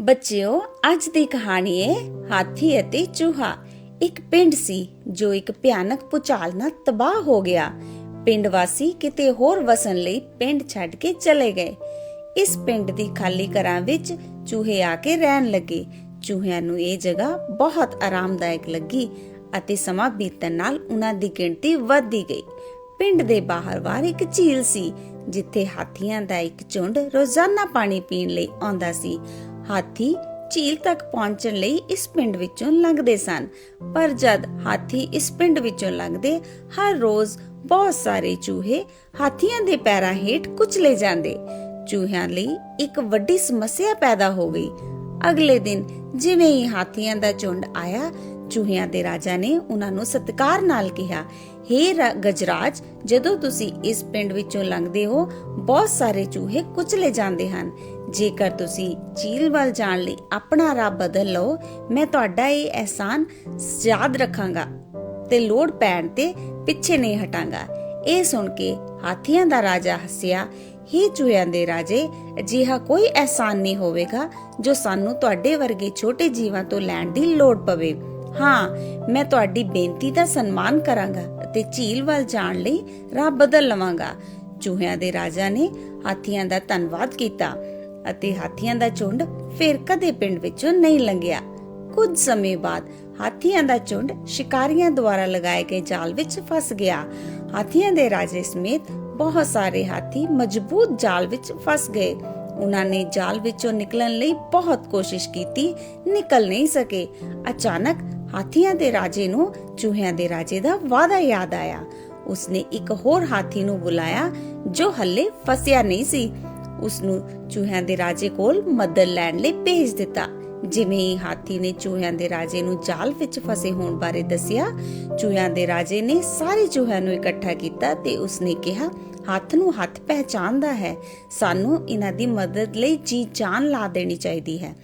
ਬੱਚਿਓ, ਅੱਜ ਦੀ ਕਹਾਣੀ ਹੈ ਹਾਥੀ ਅਤੇ ਚੂਹਾ। ਇੱਕ ਪਿੰਡ ਸੀ ਜੋ ਇੱਕ ਭਿਆਨਕ ਭੁਚਾਲ ਨਾਲ ਤਬਾਹ ਹੋ ਗਿਆ। ਪਿੰਡ ਵਾਸੀ ਕਿਤੇ ਹੋਰ ਵਸਣ ਲਈ ਪਿੰਡ ਛੱਡ ਕੇ ਚਲੇ ਗਏ। ਇਸ ਪਿੰਡ ਦੀ ਖਾਲੀ ਘਰਾਂ ਵਿੱਚ ਚੂਹੇ ਆ ਕੇ ਰਹਿਣ ਲੱਗੇ। ਚੂਹਿਆਂ ਨੂੰ ਇਹ ਜਗ੍ਹਾ ਬਹੁਤ ਆਰਾਮਦਾਇਕ ਲੱਗੀ ਅਤੇ ਸਮਾਂ ਬੀਤਣ ਨਾਲ ਉਹਨਾਂ ਦੀ ਗਿਣਤੀ ਵੱਧਦੀ ਗਈ। ਪਿੰਡ ਦੇ ਬਾਹਰ ਵਾਰ ਇੱਕ ਝੀਲ ਸੀ, ਜਿੱਥੇ ਹਾਥੀਆਂ ਦਾ ਇੱਕ ਝੁੰਡ ਰੋਜ਼ਾਨਾ ਪਾਣੀ ਪੀਣ ਲਈ ਆਉਂਦਾ ਸੀ। ਹਾਥੀ ਝੀਲ ਤੱਕ ਪਹੁੰਚਣ ਲਈ ਇਸ ਪਿੰਡ ਵਿੱਚੋਂ ਲੰਘਦੇ ਸਨ। ਪਰ ਜਦ ਹਾਥੀ ਇਸ ਪਿੰਡ ਵਿੱਚੋਂ ਲੰਘਦੇ, ਹਰ ਰੋਜ਼ ਬਹੁਤ ਸਾਰੇ ਚੂਹੇ ਹਾਥੀਆਂ ਦੇ ਪੈਰਾਂ ਹੇਠ ਕੁਚਲੇ ਜਾਂਦੇ। ਚੂਹਿਆਂ ਲਈ ਇੱਕ ਵੱਡੀ ਸਮੱਸਿਆ ਪੈਦਾ ਹੋ ਗਈ। ਅਗਲੇ ਦਿਨ ਜਿਵੇਂ ਹੀ ਹਾਥੀਆਂ ਦਾ ਝੁੰਡ ਆਇਆ, ਚੂਹਿਆਂ ਦੇ ਰਾਜਾ ਨੇ ਉਹਨਾਂ ਨੂੰ ਸਤਿਕਾਰ ਨਾਲ ਕਿਹਾ, ਹੇ ਰਾ- ਗਜਰਾਜ, ਜਦੋਂ ਤੁਸੀਂ ਇਸ ਪਿੰਡ ਵਿੱਚੋਂ ਲੰਘਦੇ ਹੋ ਬਹੁਤ ਸਾਰੇ ਚੂਹੇ ਕੁਚਲੇ ਜਾਂਦੇ ਹਨ। ਜੇਕਰ ਤੁਸੀਂ ਝੀਲ ਵੱਲ ਜਾਣ ਲਈ ਆਪਣਾ ਰਾਹ ਬਦਲ ਲਓ, ਮੈਂ ਤੁਹਾਡਾ ਇਹ ਅਹਿਸਾਨ ਯਾਦ ਰੱਖਾਂਗਾ ਤੇ ਲੋੜ ਪੈਣ ਤੇ ਪਿੱਛੇ ਨਹੀਂ ਹਟਾਂਗਾ। ਇਹ ਸੁਣ ਕੇ ਹਾਥੀਆਂ ਦਾ ਰਾਜਾ ਹੱਸਿਆ, ਹੀ ਚੂਹਿਆਂ ਦੇ ਰਾਜੇ, ਅਜਿਹਾ ਕੋਈ ਅਹਿਸਾਨ ਨਹੀਂ ਹੋਵੇਗਾ ਜੋ ਸਾਨੂੰ ਤੁਹਾਡੇ ਵਰਗੇ ਛੋਟੇ ਜੀਵਾਂ ਤੋਂ ਲੈਣ ਦੀ ਲੋੜ ਪਵੇ। ਹਾਂ, ਮੈਂ ਤੁਹਾਡੀ ਬੇਨਤੀ ਦਾ ਸਨਮਾਨ ਕਰਾਂਗਾ ਅਤੇ ਝੀਲ ਵੱਲ ਜਾਣ ਲਈ ਰਾਹ ਬਦਲ ਲਵਾਂਗਾ। ਚੂਹਿਆਂ ਦੇ ਰਾਜਾ ਨੇ ਹਾਥੀਆਂ ਦਾ ਧੰਨਵਾਦ ਕੀਤਾ ਅਤੇ ਹਾਥੀਆਂ ਦਾ ਝੁੰਡ ਫਿਰ ਕਦੇ ਪਿੰਡ ਵਿੱਚੋਂ ਨਹੀਂ ਲੰਘਿਆ। ਕੁਝ ਸਮੇਂ ਬਾਅਦ ਹਾਥੀਆਂ ਦਾ ਝੁੰਡ ਸ਼ਿਕਾਰੀਆਂ ਦੁਆਰਾ ਲਗਾਏ ਗਏ ਜਾਲ ਵਿੱਚ ਫਸ ਗਿਆ। ਹਾਥੀਆਂ ਦੇ ਰਾਜੇ ਸਮੇਤ ਬਹੁਤ ਸਾਰੇ ਹਾਥੀ ਮਜ਼ਬੂਤ ਜਾਲ ਵਿੱਚ ਫਸ ਗਏ। ਉਹਨਾਂ ਨੇ ਜਾਲ ਵਿੱਚੋਂ ਨਿਕਲਣ ਲਈ ਬਹੁਤ ਕੋਸ਼ਿਸ਼ ਕੀਤੀ, ਨਿਕਲ ਨਹੀਂ ਸਕੇ। ਅਚਾਨਕ ਹਾਥੀਆਂ ਦੇ ਰਾਜੇ ਨੂੰ ਚੂਹਿਆਂ ਦੇ ਰਾਜੇ ਦਾ ਵਾਅਦਾ ਯਾਦ ਆਇਆ। ਉਸਨੇ ਇੱਕ ਹੋਰ ਹਾਥੀ ਨੂੰ ਬੁਲਾਇਆ ਜੋ ਹੱਲੇ ਫਸਿਆ ਨਹੀਂ ਸੀ। ਉਸ ਨੂੰ ਚੂਹਿਆਂ ਦੇ ਰਾਜੇ ਕੋਲ ਮਦਦ ਲੈਣ ਲਈ ਭੇਜ ਦਿੱਤਾ। ਜਿਵੇਂ ਹੀ ਹਾਥੀ ਨੇ ਚੂਹਿਆਂ ਦੇ ਰਾਜੇ ਨੂੰ ਜਾਲ ਵਿੱਚ ਫਸੇ ਹੋਣ ਬਾਰੇ ਦੱਸਿਆ, ਚੂਹਿਆਂ ਦੇ ਰਾਜੇ ਨੇ ਸਾਰੇ ਚੂਹਿਆਂ ਨੂੰ ਇਕੱਠਾ ਕੀਤਾ ਤੇ ਉਸਨੇ ਕਿਹਾ, ਹੱਥ ਨੂੰ ਹੱਥ ਪਹਿਚਾਨਦਾ ਹੈ। ਸਾਨੂੰ ਇਹਨਾਂ ਦੀ ਮਦਦ ਲਈ ਜੀ ਜਾਨ ਲਾ ਦੇਣੀ ਚਾਹੀਦੀ ਹੈ।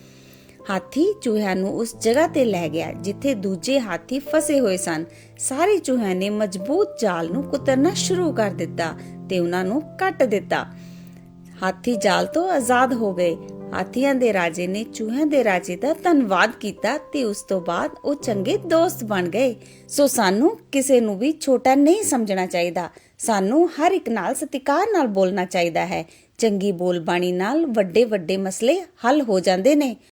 ਹਾਥੀ ਚੂਹਿਆਂ ਨੂੰ ਉਸ ਜਗ੍ਹਾ ਤੇ ਲੈ ਗਿਆ, ਜਿੱਥੇ ਦੂਜੇ ਹਾਥੀ ਫਸੇ ਹੋਏ ਸਨ। ਸਾਰੇ ਚੂਹਿਆਂ ਨੇ ਮਜ਼ਬੂਤ ਜਾਲ ਨੂੰ ਕੁਤਰਨਾ ਸ਼ੁਰੂ ਕਰ ਦਿੱਤਾ ਤੇ ਉਹਨਾਂ ਨੂੰ ਕੱਟ ਦਿੱਤਾ। ਹਾਥੀ ਜਾਲ ਤੋਂ ਆਜ਼ਾਦ ਹੋ ਗਏ। ਹਾਥੀਆਂ ਦੇ ਰਾਜੇ ਨੇ ਚੂਹਿਆਂ ਦੇ ਰਾਜੇ ਦਾ ਧੰਨਵਾਦ ਕੀਤਾ ਤੇ ਉਸ ਤੋਂ ਬਾਅਦ ਉਹ ਚੰਗੇ ਦੋਸਤ ਬਣ ਗਏ। ਸੋ ਸਾਨੂੰ ਕਿਸੇ ਨੂੰ ਵੀ ਛੋਟਾ ਨਹੀਂ ਸਮਝਣਾ ਚਾਹੀਦਾ। ਸਾਨੂੰ ਹਰ ਇੱਕ ਨਾਲ ਸਤਿਕਾਰ ਨਾਲ ਬੋਲਣਾ ਚਾਹੀਦਾ ਹੈ। ਚੰਗੀ ਬੋਲਬਾਣੀ ਨਾਲ ਵੱਡੇ ਵੱਡੇ ਮਸਲੇ ਹੱਲ ਹੋ ਜਾਂਦੇ ਨੇ।